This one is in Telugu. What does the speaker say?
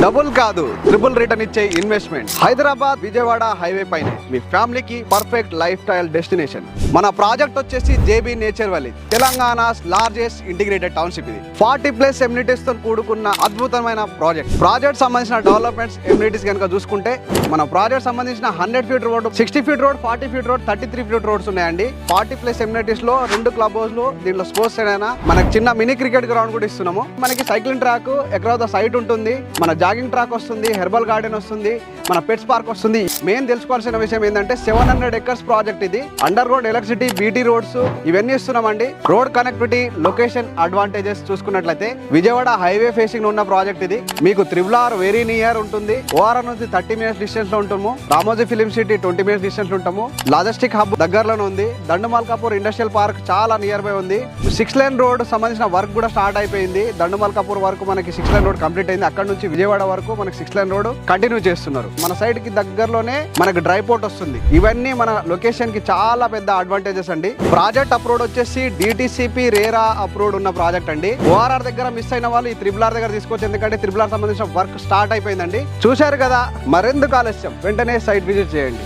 డబుల్ కాదు ట్రిపుల్ రిటర్న్ ఇచ్చే ఇన్వెస్ట్మెంట్ హైదరాబాద్ విజయవాడ హైవే పైన. మీ ఫ్యామిలీకి పర్ఫెక్ట్ లైఫ్ స్టైల్ డెస్టినేషన్ మన ప్రాజెక్ట్ వచ్చేసి JB nature valley Telangana largest integrated township ఇది. ఫార్టీ ప్లస్ ఎమ్యూనిటీస్తో కూడుకున్న అద్భుతమైన ప్రాజెక్ట్. ప్రాజెక్ట్ సంబంధించిన డెవలప్మెంట్స్ ఎమ్యూనిటీస్ కనుక చూసుకుంటే మన ప్రాజెక్ట్ సంబంధించిన hundred feet road sixty feet road forty feet road thirty three feet roads ఉన్నాయండి. ఫార్టీ ప్లస్ ఎమ్యూనిటీస్లో రెండు క్లబ్ హౌస్లో దీంట్లో స్పోర్ట్స్ అయినా మనకి చిన్న మినీ క్రికెట్ గ్రౌండ్ కూడా ఇస్తున్నాము. మనకి సైక్లింగ్ ట్రాక్ ఎక్కడ సైట్ ఉంటుంది. మన జాగింగ్ ట్రాక్ వస్తుంది హెర్బల్ గార్డెన్ వస్తుంది మన పెట్స్ పార్క్ వస్తుంది. మెయిన్ తెలుసుకోవాల్సిన విషయం ఏంటంటే సెవెన్ హండ్రెడ్ ఎకర్స్ ప్రాజెక్ట్ ఇది. Under road electricity BT roads ఇవన్నీ ఇస్తున్నామండి. రోడ్ కనెక్టివిటీ లొకేషన్ అడ్వాంటేజెస్ చూసుకున్నట్లయితే విజయవాడ హైవే ఫేసింగ్ ఉన్న ప్రాజెక్ట్ ఇది. మీకు త్రిబుల్ ఆర్ వెరీ నియర్ ఉంటుంది. ఓఆర్ఆర్ నుంచి థర్టీ మినిట్స్ డిస్టెన్స్లో ఉంటాము. Ramoji film city twenty minutes distance ఉంటాము. లాజిస్టిక్ హబ్ దగ్గరలోనే ఉంది. దండుమల్కాపూర్ ఇండస్ట్రియల్ పార్క్ చాలా నియర్ బై ఉంది. సిక్స్ లైన్ రోడ్ సంబంధించిన వర్క్ కూడా స్టార్ట్ అయిపోయింది. దండుమల్కాపూర్ వరకు మనకి సిక్స్ లైన్ రోడ్ కంప్లీట్ అయింది. అక్కడ నుంచి విజయవాడ విజయవాడ వరకు మనకి సిక్స్ లైన్ రోడ్ కంటిన్యూ చేస్తున్నారు. మన సైడ్కి దగ్గరలోనే మనకి డ్రై పోర్ట్ వస్తుంది. ఇవన్నీ మన లొకేషన్కి చాలా పెద్ద అడ్వాంటేజెస్ అండి. ప్రాజెక్ట్ అప్రూవ్డ్ వచ్చేసి డిటిసిపి రేరా అప్రూవ్డ్ ఉన్న ప్రాజెక్ట్ అండి. ఓఆర్ఆర్ దగ్గర మిస్ అయిన వాళ్ళు ఈ త్రిబుల్ ఆర్ దగ్గర తీసుకోవచ్చు. ఎందుకంటే త్రిబుల్ ఆర్ సంబంధించిన వర్క్ స్టార్ట్ అయిపోయిందండి. చూశారు కదా మరెందుకు ఆలస్యం? వెంటనే సైట్ విజిట్ చేయండి.